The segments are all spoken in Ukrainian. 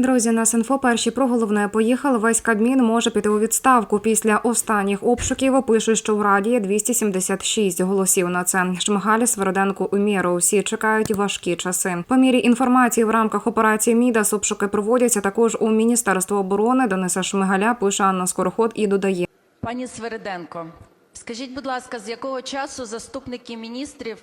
Друзі, на Синфо перші про головне поїхали. Весь Кабмін може піти у відставку. Після останніх обшуків пишуть, що в раді є 276 голосів на це. Шмигаль, Свериденко, Умєро. Усі чекають важкі часи. По мірі інформації в рамках операції Мідас обшуки проводяться також у Міністерство оборони. Дениса Шмигаля пише Анна Скороход і додає. Пані Свериденко, скажіть, будь ласка, з якого часу заступники міністрів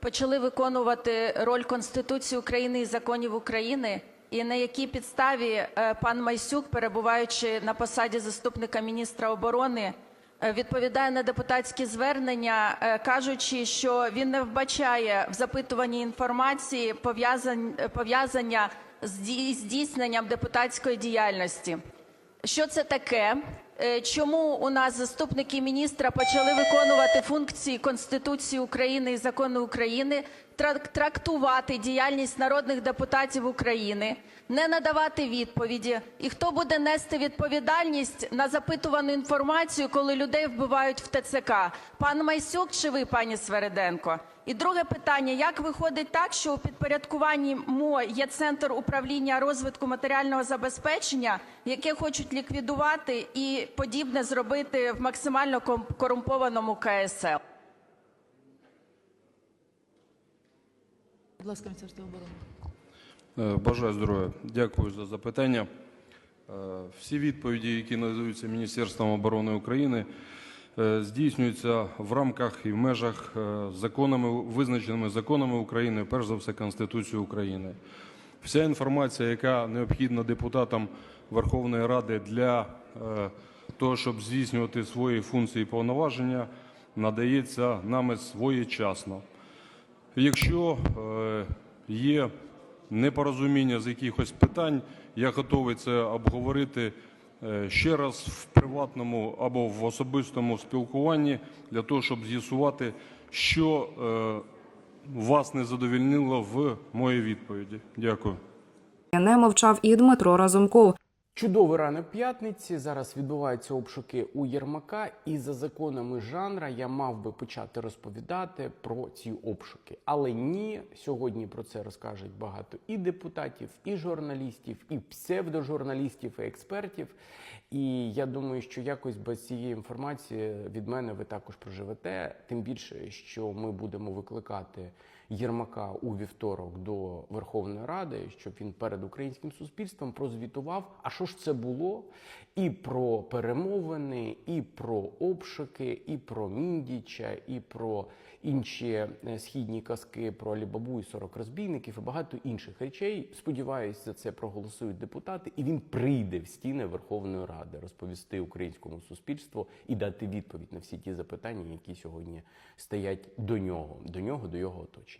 почали виконувати роль Конституції України і законів України, і на якій підставі е, пан Майсюк, перебуваючи на посаді заступника міністра оборони, е, відповідає на депутатські звернення, е, кажучи, що він не вбачає в запитуванні інформації пов'язання з здійсненням депутатської діяльності. Що це таке? Чому у нас заступники міністра почали виконувати функції Конституції України і закону України, трактувати діяльність народних депутатів України, не надавати відповіді? І хто буде нести відповідальність на запитувану інформацію, коли людей вбивають в ТЦК? Пан Майсюк чи ви, пані Свериденко? І друге питання: як виходить так, що у підпорядкуванні МО є центр управління розвитку матеріального забезпечення, яке хочуть ліквідувати і подібне зробити в максимально корумпованому КСЛ? Будь ласка, Міністерство оборони. Е, Бажаю здоров'я. Дякую за запитання. Е, Всі відповіді, які надаються Міністерством оборони України, е, здійснюються в рамках і в межах законами, визначеними законами України, перш за все Конституцією України. Вся інформація, яка необхідна депутатам Верховної Ради для того, щоб здійснювати свої функції і повноваження, надається нами своєчасно. Якщо е, є непорозуміння з якихось питань, я готовий це обговорити е, ще раз в приватному або в особистому спілкуванні для того, щоб з'ясувати, що е, вас не задовільнило в моїй відповіді. Дякую. Не мовчав і Дмитро Разумков. Чудовий ранок п'ятниці. Зараз відбуваються обшуки у Єрмака, і за законами жанра я мав би почати розповідати про ці обшуки. Але ні, сьогодні про це розкажуть багато і депутатів, і журналістів, і псевдожурналістів, і експертів. І я думаю, що якось без цієї інформації від мене ви також проживете. Тим більше, що ми будемо викликати Єрмака у вівторок до Верховної Ради, щоб він перед українським суспільством прозвітував, а що ж це було, і про перемовини, і про обшуки, і про Міндіча, і про інші е, східні казки про Алібабу і 40 розбійників, і багато інших речей. Сподіваюсь, за це проголосують депутати, і він прийде в стіни Верховної Ради розповісти українському суспільству і дати відповідь на всі ті запитання, які сьогодні стоять до нього, до нього, до його оточення.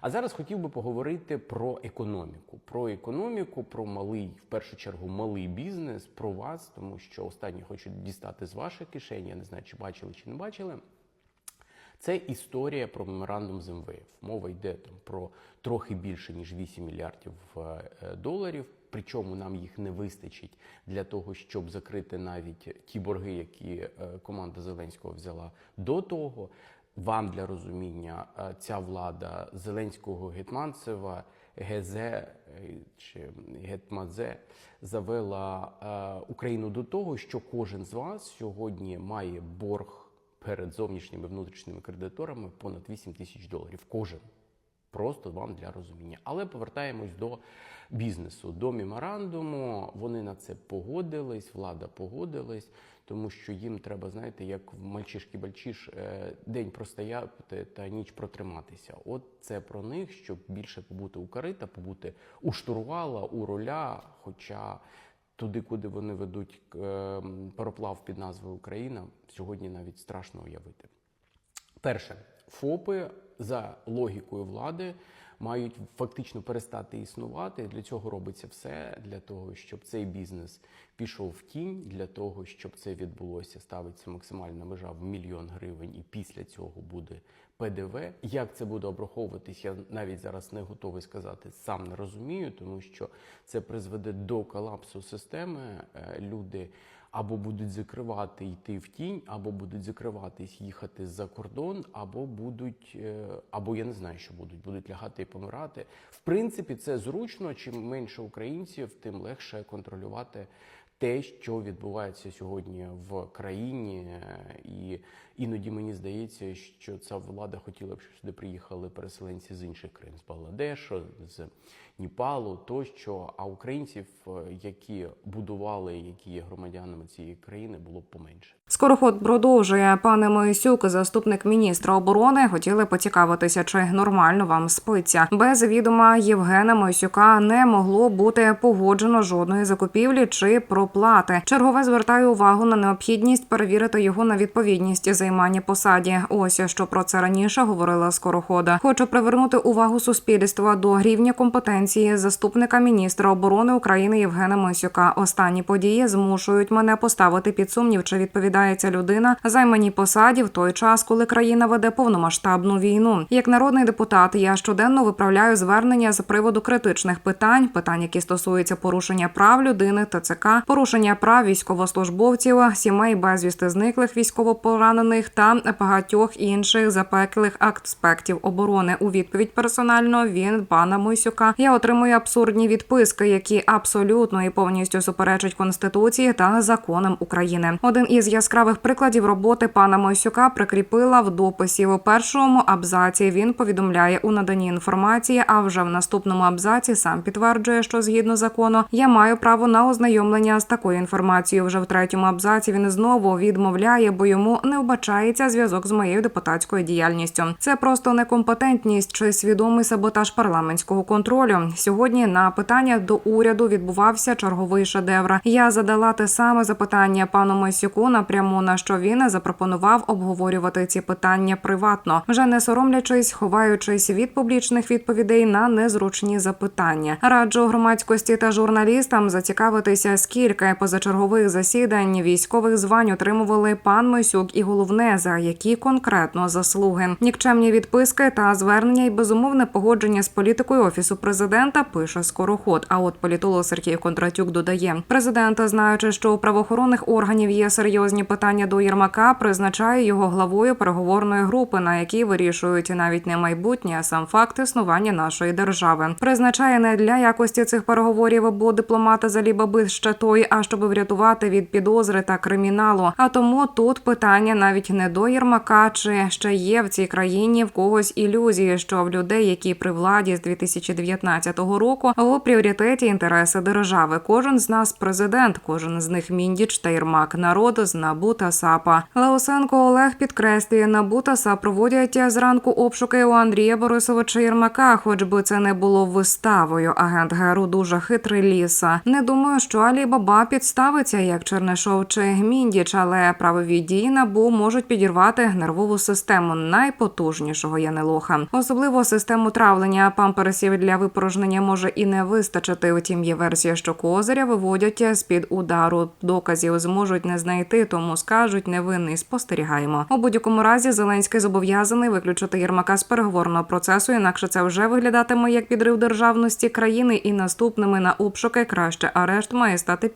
А зараз хотів би поговорити про економіку, про економіку, про малий, в першу чергу, малий бізнес, про вас, тому що останні хочуть дістати з ваших кишень. Я не знаю, чи бачили, чи не бачили. Це історія про меморандум з МВФ. Мова йде там про трохи більше ніж 8 мільярдів е, доларів. Причому нам їх не вистачить для того, щоб закрити навіть ті борги, які е, команда Зеленського взяла до того. Вам для розуміння е, ця влада Зеленського Гетманцева ГЗ е, чи Гетмадзе завела е, Україну до того, що кожен з вас сьогодні має борг перед зовнішніми внутрішніми кредиторами понад 8 тисяч доларів. Кожен. Просто вам для розуміння. Але повертаємось до бізнесу, до меморандуму. Вони на це погодились, влада погодилась, тому що їм треба, знаєте, як в мальчишки бальчиш е, день простояти та ніч протриматися. От це про них, щоб більше побути у карита, побути у штурвала, у руля. Хоча туди, куди вони ведуть е, пароплав під назвою Україна, сьогодні навіть страшно уявити. Перше, ФОПи за логікою влади мають фактично перестати існувати. Для цього робиться все для того, щоб цей бізнес пішов в тінь, для того, щоб це відбулося, ставиться максимальна межа в мільйон гривень, і після цього буде ПДВ. Як це буде обраховуватись, я навіть зараз не готовий сказати, сам не розумію, тому що це призведе до колапсу системи. Е, Люди або будуть закривати йти в тінь, або будуть закриватись їхати за кордон, або будуть, е, або я не знаю, що будуть, будуть лягати і помирати. В принципі, це зручно. Чим менше українців, тим легше контролювати те, що відбувається сьогодні в країні, Е, і іноді мені здається, що ця влада хотіла б, щоб сюди приїхали переселенці з інших країн, з Бангладешу, з Ніпалу, тощо. А українців, е, які будували, які є громадянами цієї країни, було б поменше. Скороход продовжує пане Моїсюк, заступник міністра оборони, хотіли поцікавитися, чи нормально вам спиться. Без відома Євгена Моїсюка не могло бути погоджено жодної закупівлі чи проплати. Чергове звертаю увагу на необхідність перевірити його на відповідність займання посаді. Ось що про це раніше говорила скорохода. Хочу привернути увагу суспільства до рівня компетенції заступника міністра оборони України Євгена Моїсюка. Останні події змушують мене поставити під сумнів, чи відповідає ця людина займаній посаді в той час, коли країна веде повномасштабну війну. Як народний депутат, я щоденно виправляю звернення з приводу критичних питань, питань, які стосуються порушення прав людини, ТЦК, порушення прав військовослужбовців, сімей безвісти зниклих військовополонених та багатьох інших запеклих аспектів оборони. У відповідь персонально він пана Мойсюка. Я отримую абсурдні відписки, які абсолютно і повністю суперечать конституції та законам України. Один із яскравих прикладів роботи пана Мойсюка прикріпила в дописі у першому абзаці. Він повідомляє у наданні інформації, а вже в наступному абзаці сам підтверджує, що згідно закону я маю право на ознайомлення з такою інформацією. Вже в третьому абзаці він знову відмовляє, бо йому не вбачається зв'язок з моєю депутатською діяльністю. Це просто некомпетентність чи свідомий саботаж парламентського контролю. Сьогодні на питання до уряду відбувався черговий шедевр. Я задала те саме запитання пану Мойсюку напряму, на що він запропонував обговорювати ці питання приватно, вже не соромлячись, ховаючись від публічних відповідей на незручні запитання. Раджу громадськості та журналістам зацікавитися, скільки позачергових засідань військових звань отримували пан Мойсюк, і головне за які конкретно заслуги. Нікчемні відписки та звернення і безумовне погодження з політикою офісу президента пише скороход. А от політолог Сергій Кондратюк додає: президент, знаючи, що у правоохоронних органів є серйозні питання до Єрмака, призначає його главою переговорної групи, на якій вирішують навіть не майбутнє, а сам факт існування нашої держави. Призначає не для якості цих переговорів, бо дипломата залібаби ще той, а щоб врятувати від підозри та криміналу. А тому тут питання навіть не до Єрмака, чи ще є в цій країні в когось ілюзії, що в людей, які при владі з 2019 року, в пріоритеті інтереси держави. Кожен з нас президент, кожен з них міндіч та Єрмак, народ з НАБУ та САПа. Лаусенко Олег підкреслює, НАБУ та САП проводять зранку обшуки у Андрія Борисовича Єрмака, хоч би це не було виставою. Агент ГРУ дуже хитрий ліса. Не думаю, що Алі Баба підставиться як Чернишов чи Міндіч, але правові дії набу можуть підірвати нервову систему найпотужнішого янелоха, особливо систему травлення памперсів для випорожнення може і не вистачити. Утім, є версія, що козиря виводять з під удару. Доказів зможуть не знайти, тому скажуть невинний. Спостерігаємо. У будь-якому разі Зеленський зобов'язаний виключити Єрмака з переговорного процесу, інакше це вже виглядатиме як підрив державності країни. І наступними на обшуки краще арешт має стати